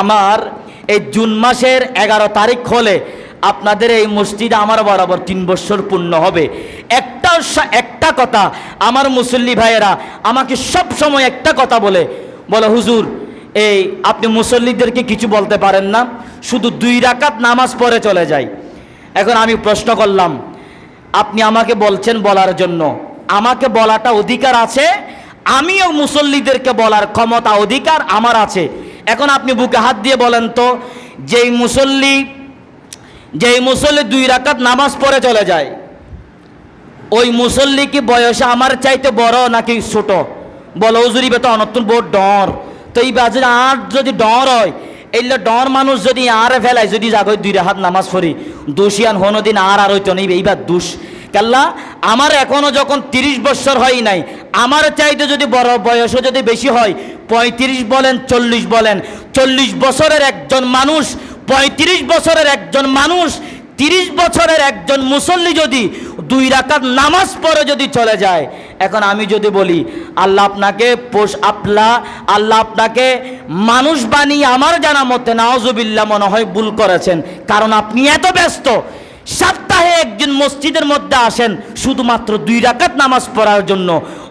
আমার এই জুন মাসের এগারো তারিখ হলে আপনাদের এই মসজিদ আমার বরাবর তিন বছর পূর্ণ হবে। একটা একটা কথা আমার মুসল্লি ভাইয়েরা আমাকে সব সময় একটা কথা বলে বলে, হুজুর, এই আপনি মুসল্লিদেরকে কিছু বলতে পারেন না, শুধু দুই রাকাত নামাজ পড়ে চলে যায় এখন আমি প্রশ্ন করলাম, আপনি আমাকে বলছেন বলার জন্য, আমাকে বলাটা অধিকার আছে? আমিও মুসল্লিদেরকে বলার ক্ষমতা, অধিকার আমার আছে। এখন আপনি বুকে হাত দিয়ে বলেন তো, যেই মুসল্লি যেই মুসল্লি দুই রাকাত নামাজ পড়ে চলে যায়, ওই মুসল্লি কি বয়সে আমার চাইতে বড় নাকি ছোট? বলো, হুজুরি বেতো অনতুন বহুত ডর। তো এই বাজে আর যদি ডর হয় এইলে ডর মানুষ যদি আর ফেলায়, যদি যাগো দুই হাত নামাজ পড়ি দোষিয়ান হনো দিন আর আর হইতো নেই এইবার দুষ। কাল্লা আমার এখনও যখন তিরিশ বছর হয় নাই, আমার চাইতে যদি বড় বয়সও যদি বেশি হয়, পঁয়ত্রিশ বলেন, চল্লিশ বলেন, চল্লিশ বছরের একজন মানুষ, পঁয়ত্রিশ বছরের একজন মানুষ, তিরিশ বছরের একজন মুসল্লি যদি দুই রাকাত নামাজ পড়ে যদি চলে যায়, এখন আমি যদি বলি, আল্লাহ আপনাকে পোষ আপলা আল্লাহ আপনাকে মানুষ বানিয়ে আমার জানা মতে নাওজুবিল্লা মনে হয় ভুল করেছেন, কারণ আপনি এত ব্যস্ত সপ্তাহে একদিন মসজিদের মধ্যে আসেন, শুধুমাত্র দুই রাকাত নামাজ পড়ার জন্য।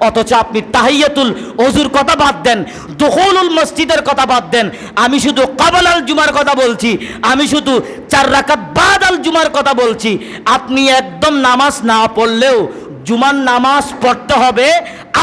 অথচ আপনি তাহিয়াতুল অজুর কথা বাদ দেন, দখলুল মসজিদের কথা বাদ দেন। আমি শুধু কাবাল আল জুমার কথা বলছি, আমি শুধু চার রাকাত বাদ আল জুমার কথা বলছি। আপনি একদম নামাজ না পড়লেও জুমার নামাজ পড়তে হবে,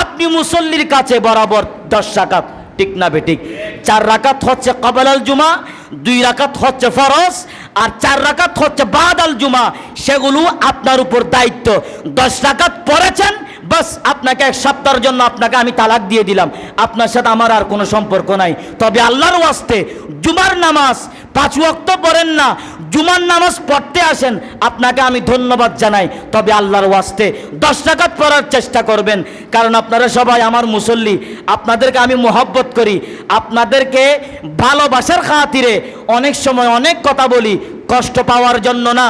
আপনি মুসল্লির কাছে বরাবর দশ রাকাত। ঠিক না বেঠিক চার রাকাত হচ্ছে কাবাল আল জুমা দুই রাকাত হচ্ছে ফরজ আর চার রাকাত হচ্ছে বাদ আল জুমা। সেগুলো আপনার উপর দায়িত্ব। দশ রাকাত পড়েছেন, বাস আপনাকে এক সপ্তাহের জন্য আপনাকে আমি তালাক দিয়ে দিলাম। আপনার সাথে আমার আর কোনো সম্পর্ক নাই। তবে আল্লাহর ওয়াস্তে জুমার নামাজ, পাঁচ ওয়াক্ত পড়েন না, জুমার নামাজ পড়তে আসেন, আপনাকে আমি ধন্যবাদ জানাই। তবে আল্লাহর ওয়াস্তে দশ টাকাত পড়ার চেষ্টা করবেন। কারণ আপনারা সবাই আমার মুসল্লি। আপনাদেরকে আমি মোহব্বত করি। আপনাদেরকে ভালোবাসার খাতিরে অনেক সময় অনেক কথা বলি, কষ্ট পাওয়ার জন্য না,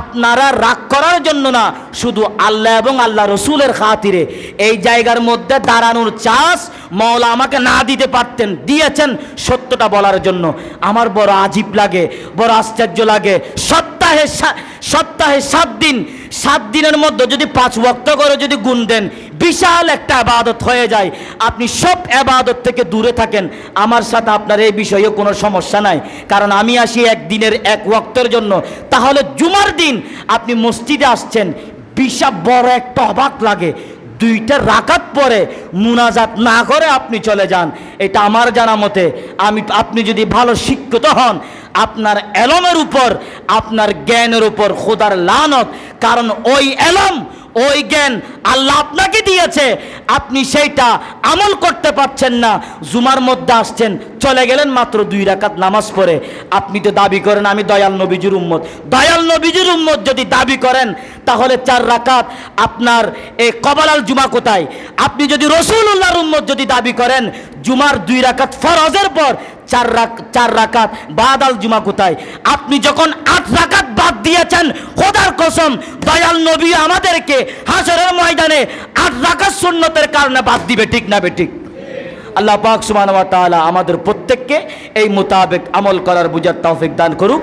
আপনারা রাগ করার জন্য না, শুধু আল্লাহ এবং আল্লাহ রসুলের খাতিরে। এই জায়গার মধ্যে দাঁড়ানোর চাষ মওলা আমাকে না দিতে পারতেন, দিয়েছেন সত্যটা বলার জন্য। আমার বড় আজীব লাগে, বড় আশ্চর্য লাগে সপ্তাহে সপ্তাহে সাত দিন, সাত দিনের মধ্যে যদি পাঁচ ওয়াক্ত করে যদি গুণ দেন, বিশাল একটা আবাদত হয়ে যায়। আপনি সব আবাদত থেকে দূরে থাকেন। আমার সাথে আপনার এই বিষয়ে কোনো সমস্যা নাই। কারণ আমি আসি একদিনের এক ওয়াক্তের জন্য। তাহলে জুমার দিন আপনি মসজিদে আসছেন বিশাল বড় একটা অবাক লাগে। দুইটা রাকাত পরে মুনাজাত না করে আপনি চলে যান। এটা আমার জানা মতে। আমি, আপনি যদি ভালো শিক্ষিত হন, আপনার এলমের উপর, আপনার জ্ঞানের উপর খোদার লানত, কারণ ওই এলম ওই জ্ঞান আল্লাহ আপনাকে দিয়েছে, আপনি সেইটা আমল করতে পারছেন না। জুমার মধ্যে আসছেন, চলে গেলেন মাত্র দুই রাকাত নামাজ পড়ে। আপনি তো দাবি করেন, আমি দয়াল নবীজির উম্মত। দয়াল নবীজির উম্মত যদি দাবি করেন, তাহলে চার রাকাত আপনার এই কবালাল জুমা কোথায়? আপনি যদি রসুল্লাহর উম্মত যদি দাবি করেন, জুমার দুই রাকাত ফরজের পর চার রাক, চার রাকাত বাদ আল জুমা কোথায়? আপনি যখন আট রাকাত দিয়েছেন। খোদার কসম, দয়াল নবী আমাদেরকে হাসরের ময়দানে আট রাখার সুন্নতের কারণে বাদ দিবে, ঠিক না বেঠিক আল্লাহ পাক সুমান আমাদের প্রত্যেককে এই মোতাবেক আমল করার বুঝার তৌফিক দান করুক।